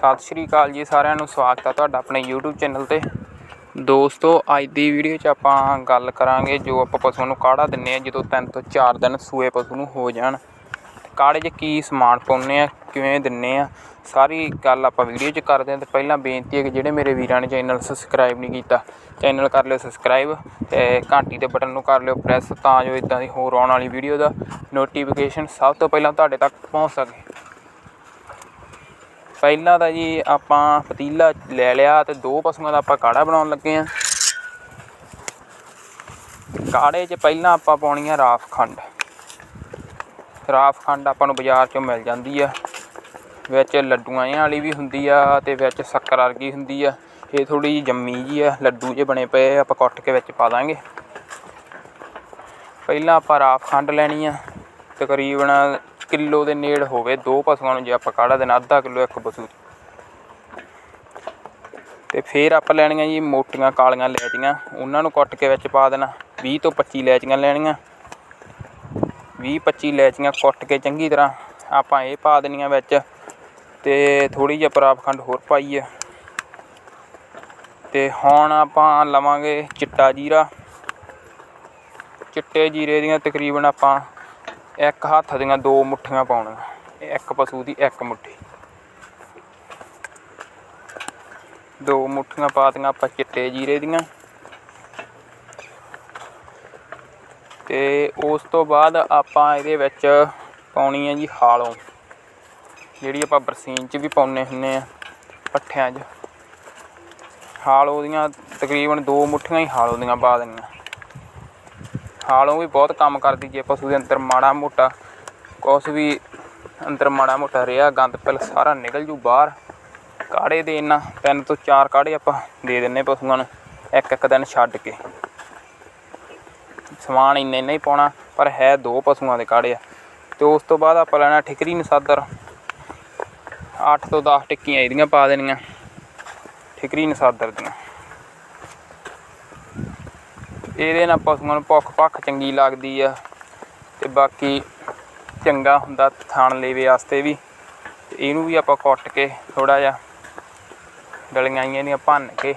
ਸਤਿ ਸ਼੍ਰੀ ਅਕਾਲ ਜੀ ਸਾਰਿਆਂ ਨੂੰ, ਸਵਾਗਤ ਹੈ ਤੁਹਾਡਾ ਆਪਣੇ YouTube ਚੈਨਲ ਤੇ। ਦੋਸਤੋ, ਅੱਜ ਦੀ ਵੀਡੀਓ 'ਚ ਆਪਾਂ ਗੱਲ ਕਰਾਂਗੇ ਜੋ ਆਪਾਂ ਪਸ਼ੂ ਨੂੰ ਕਾੜਾ ਦਿੰਨੇ ਆ, ਜਦੋਂ 3 ਤੋਂ 4 ਦਿਨ ਸੂਏ ਪਸ਼ੂ ਨੂੰ ਹੋ ਜਾਣ। ਕਾੜੇ 'ਚ ਕੀ ਸਮਾਨ ਪਾਉਂਦੇ ਆ, ਕਿਵੇਂ ਦਿੰਨੇ ਆ, ਸਾਰੀ ਗੱਲ ਆਪਾਂ ਵੀਡੀਓ 'ਚ ਕਰਦੇ ਆ। ਤੇ ਪਹਿਲਾਂ ਬੇਨਤੀ ਹੈ ਕਿ ਜਿਹੜੇ ਮੇਰੇ ਵੀਰਾਂ ਨੇ ਚੈਨਲ ਸਬਸਕ੍ਰਾਈਬ ਨਹੀਂ ਕੀਤਾ, ਚੈਨਲ ਕਰ ਲਿਓ ਸਬਸਕ੍ਰਾਈਬ ਤੇ ਘੰਟੀ ਦੇ ਬਟਨ ਨੂੰ ਕਰ ਲਿਓ ਪ੍ਰੈਸ ਤਾਂ ਜੋ ਇਦਾਂ ਦੀ ਹੋਰ ਆਉਣ ਵਾਲੀ ਵੀਡੀਓ ਦਾ ਨੋਟੀਫਿਕੇਸ਼ਨ ਸਭ ਤੋਂ ਪਹਿਲਾਂ ਤੁਹਾਡੇ ਤੱਕ ਪਹੁੰਚ ਸਕੇ। ਪਹਿਲਾਂ ਤਾਂ ਜੀ ਆਪਾਂ ਪਤੀਲਾ ਲੈ ਲਿਆ ਤੇ ਦੋ ਪਸ਼ੂਆਂ ਦਾ ਆਪਾਂ ਕਾੜਾ ਬਣਾਉਣ ਲੱਗੇ ਆ ਕਾੜੇ 'ਚ ਪਹਿਲਾਂ ਆਪਾਂ ਪਾਉਣੀ ਆ ਰਾਫ ਖੰਡ। ਰਾਫ ਖੰਡ ਆਪਾਂ ਨੂੰ ਬਾਜ਼ਾਰ 'ਚੋਂ ਮਿਲ ਜਾਂਦੀ ਆ। ਵਿੱਚ ਲੱਡੂਆਂ ਵਾਲੀ ਵੀ ਹੁੰਦੀ ਆ ਤੇ ਵਿੱਚ ਸ਼ੱਕਰ ਵਰਗੀ ਹੁੰਦੀ ਆ। ਇਹ ਥੋੜੀ ਜਿਹੀ ਜੰਮੀ ਜੀ ਆ, ਲੱਡੂ ਜੇ ਬਣੇ ਪਏ ਆਪਾਂ ਕੁੱਟ ਕੇ ਵਿੱਚ ਪਾ ਦਾਂਗੇ। ਪਹਿਲਾਂ ਆਪਾਂ ਰਾਫ ਖੰਡ ਲੈਣੀ ਆ। ਤਕਰੀਬਨ ਕਿਲੋ ਦੇ ਨੇੜ ਹੋਵੇ, ਦੋ ਪਸ਼ੂਆਂ ਨੂੰ ਜੇ ਆਪਾਂ ਕਾੜਾ ਦੇਣਾ, ਅੱਧਾ ਕਿਲੋ ਇੱਕ ਪਸ਼ੂ। ਤੇ ਫਿਰ ਆਪਾਂ ਲੈਣੀਆਂ ਜੀ ਮੋਟੀਆਂ ਕਾਲੀਆਂ ਲੈਚੀਆਂ ਉਹਨਾਂ ਨੂੰ ਕੁੱਟ ਕੇ ਵਿੱਚ ਪਾ ਦੇਣਾ 20 ਤੋਂ 25 ਲੈਚੀਆਂ ਲੈਣੀਆਂ। 20 25 ਲੈਚੀਆਂ ਕੁੱਟ ਕੇ ਚੰਗੀ ਤਰ੍ਹਾਂ ਆਪਾਂ ਇਹ ਪਾ ਦੇਣੀਆਂ ਵਿੱਚ, ਤੇ ਥੋੜੀ ਜਿਹੀ ਪਰਾਪ ਖੰਡ ਹੋਰ ਪਾਈਏ। ਆ ਤੇ ਹੁਣ ਆਪਾਂ ਲਵਾਂਗੇ ਚਿੱਟਾ ਜੀਰਾ। ਚਿੱਟੇ ਜੀਰੇ ਦੀਆਂ ਤਕਰੀਬਨ ਆਪਾਂ ਇੱਕ ਹੱਥ ਦੀਆਂ ਦੋ ਮੁੱਠੀਆਂ ਪਾਉਣੀਆਂ, ਇੱਕ ਪਸ਼ੂ ਦੀ ਇੱਕ ਮੁੱਠੀ। ਦੋ ਮੁੱਠੀਆਂ ਪਾਤੀਆਂ ਆਪਾਂ ਚਿੱਟੇ ਜੀਰੇ ਦੀਆਂ। ਤੇ ਉਸ ਤੋਂ ਬਾਅਦ ਆਪਾਂ ਇਹਦੇ ਵਿੱਚ ਪਾਉਣੀ ਹੈ ਜੀ ਹਾਲੋਂ, ਜਿਹੜੀ ਆਪਾਂ ਬਰਸੀਨ 'ਚ ਵੀ ਪਾਉਨੇ ਹੁੰਨੇ ਆ ਪੱਠਿਆਂ 'ਚ। ਹਾਲੋਂ ਦੀਆਂ ਤਕਰੀਬਨ ਦੋ ਮੁੱਠੀਆਂ ਹੀ ਹਾਲੋਂ ਦੀਆਂ ਪਾ ਦੇਣੀਆਂ ਹਾਲੋਂ ਵੀ ਬਹੁਤ ਕੰਮ ਕਰਦੀ ਜੇ ਪਸ਼ੂ ਦੇ ਅੰਦਰ ਮਾੜਾ ਮੋਟਾ, ਕੁਛ ਵੀ ਅੰਦਰ ਮਾੜਾ ਮੋਟਾ ਰਿਹਾ, ਗੰਦ ਪਿਲ ਸਾਰਾ ਨਿਕਲ ਜੂ ਬਾਹਰ। ਕਾੜੇ ਦੇ ਇਹਨਾਂ ਤਿੰਨ ਤੋਂ ਚਾਰ ਕਾੜੇ ਆਪਾਂ ਦੇ ਦਿੰਨੇ ਪਸ਼ੂਆਂ ਨੂੰ, ਇੱਕ ਇੱਕ ਦਿਨ ਛੱਡ ਕੇ। ਸਮਾਨ ਇੰਨੇ ਇੰਨਾ ਹੀ ਪਾਉਣਾ, ਪਰ ਹੈ ਦੋ ਪਸ਼ੂਆਂ ਦੇ ਕਾੜੇ ਆ। ਤੇ ਉਸ ਤੋਂ ਬਾਅਦ ਆਪਾਂ ਲੈਣਾ ਠਿਕਰੀ ਨਸਾਦਰ 8 ਤੋਂ 10 ਟਿੱਕੀਆਂ ਇਹਦੀਆਂ ਪਾ ਦੇਣੀਆਂ, ਠਿਕਰੀ ਨਸਾਦਰ ਦੀਆਂ। ਇਹਦੇ ਨਾਲ ਪਸ਼ੂਆਂ ਨੂੰ ਭੁੱਖ ਭੱਖ ਚੰਗੀ ਲੱਗਦੀ ਆ ਤੇ ਬਾਕੀ ਚੰਗਾ ਹੁੰਦਾ ਥਾਣ ਲੇਵੇ ਵਾਸਤੇ ਵੀ। ਇਹਨੂੰ ਵੀ ਆਪਾਂ ਕੁੱਟ ਕੇ ਥੋੜਾ ਜਿਹਾ ਡਲੀਆਂ ਆਈਆਂ ਦੀਆਂ ਭੰਨ ਕੇ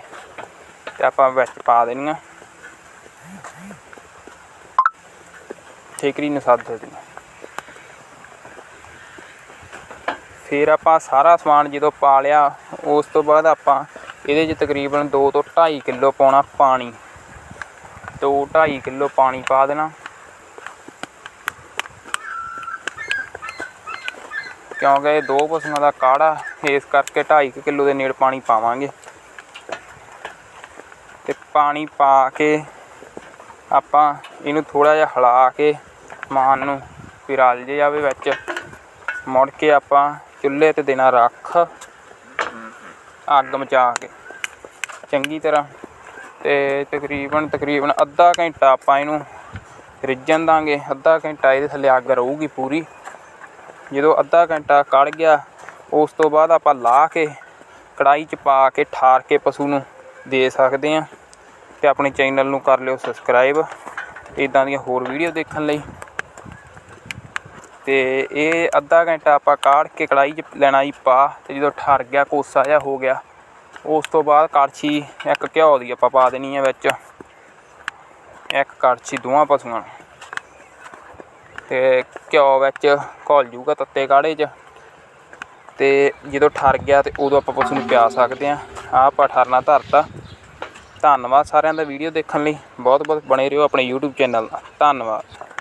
ਤੇ ਆਪਾਂ ਵਿੱਚ ਪਾ ਦੇਣੀਆਂ। ਠੇਕਰੀ ਨਸਾਦੇ ਦੀਆਂ ਫਿਰ ਆਪਾਂ ਸਾਰਾ ਸਮਾਨ ਜਦੋਂ ਪਾ ਲਿਆ, ਉਸ ਤੋਂ ਬਾਅਦ ਆਪਾਂ ਇਹਦੇ 'ਚ ਤਕਰੀਬਨ 2 ਤੋਂ 2.5 ਕਿਲੋ ਪਾਉਣਾ ਪਾਣੀ। 2 2.5 ਕਿਲੋ ਪਾਣੀ ਪਾ ਦੇਣਾ। ਕਿਉਂਕਿ ਇਹ ਦੋ ਪਸ਼ੂਆਂ ਦਾ ਕਾੜਾ, ਇਸ ਕਰਕੇ 2.5 ਕਿਲੋ ਦੇ ਨੇੜ ਪਾਣੀ ਪਾਵਾਂਗੇ। ਤੇ ਪਾਣੀ ਪਾ ਕੇ ਆਪਾਂ ਇਹਨੂੰ ਥੋੜਾ ਜਿਹਾ ਹਿਲਾ ਕੇ ਸਮਾਨ ਨੂੰ ਵੀ ਜੇ ਜਾਵੇ ਵਿੱਚ, ਮੁੜ ਕੇ ਆਪਾਂ ਚੁੱਲ੍ਹੇ ਤੇ ਦੇਣਾ ਰੱਖ, ਅੱਗ ਮਚਾ ਕੇ। ਚੰਗੀ ਤਰ੍ਹਾਂ ਤੇ ਤਕਰੀਬਨ ਤਕਰੀਬਨ ਅੱਧਾ ਘੰਟਾ ਆਪਾਂ ਇਹਨੂੰ ਰਿੱਝਣ ਦਾਂਗੇ। ਅੱਧਾ ਘੰਟਾ ਇਹਦੇ ਥੱਲੇ ਅੱਗ ਰਹੂਗੀ ਪੂਰੀ। ਜਦੋਂ ਅੱਧਾ ਘੰਟਾ ਕੜ ਗਿਆ, ਉਸ ਤੋਂ ਬਾਅਦ ਆਪਾਂ ਲਾ ਕੇ ਕੜਾਈ 'ਚ ਪਾ ਕੇ, ਠਾਰ ਕੇ ਪਸ਼ੂ ਨੂੰ ਦੇ ਸਕਦੇ ਆ ਤੇ ਆਪਣੇ ਚੈਨਲ ਨੂੰ ਕਰ ਲਿਓ ਸਬਸਕ੍ਰਾਈਬ ਇਦਾਂ ਦੀਆਂ ਹੋਰ ਵੀਡੀਓ ਦੇਖਣ ਲਈ। ਤੇ ਇਹ ਅੱਧਾ ਘੰਟਾ ਆਪਾਂ ਕਾੜ ਕੇ ਕੜਾਈ 'ਚ ਲੈਣਾ ਜੀ ਪਾ, ਤੇ ਜਦੋਂ ਠਰ ਗਿਆ, ਕੋਸਾ ਜਿਹਾ ਹੋ ਗਿਆ ਉਸ ਤੋਂ ਬਾਅਦ ਕੜਛੀ ਇੱਕ ਘਿਓ ਦੀ ਆਪਾਂ ਪਾ ਦੇਣੀ ਹੈ ਵਿੱਚ। ਇੱਕ ਕੜਛੀ ਦੋਵਾਂ ਪਸ਼ੂਆਂ ਨੂੰ। ਤੇ ਘਿਓ ਵਿੱਚ ਘੋਲ ਜੂਗਾ ਤੱਤੇ ਕਾੜੇ 'ਚ। ਤੇ ਜਦੋਂ ਠਰ ਗਿਆ ਤੇ ਉਦੋਂ ਆਪਾਂ ਪਸ਼ੂ ਨੂੰ ਪਿਆ ਸਕਦੇ ਆ। ਆਹ ਆਪਾਂ ਠਰਨਾ ਧਰਤਾ। ਧੰਨਵਾਦ ਸਾਰਿਆਂ ਦਾ ਵੀਡੀਓ ਦੇਖਣ ਲਈ। ਬਹੁਤ ਬਹੁਤ ਬਣੇ ਰਹੋ ਆਪਣੇ YouTube ਚੈਨਲ ਦਾ। ਧੰਨਵਾਦ।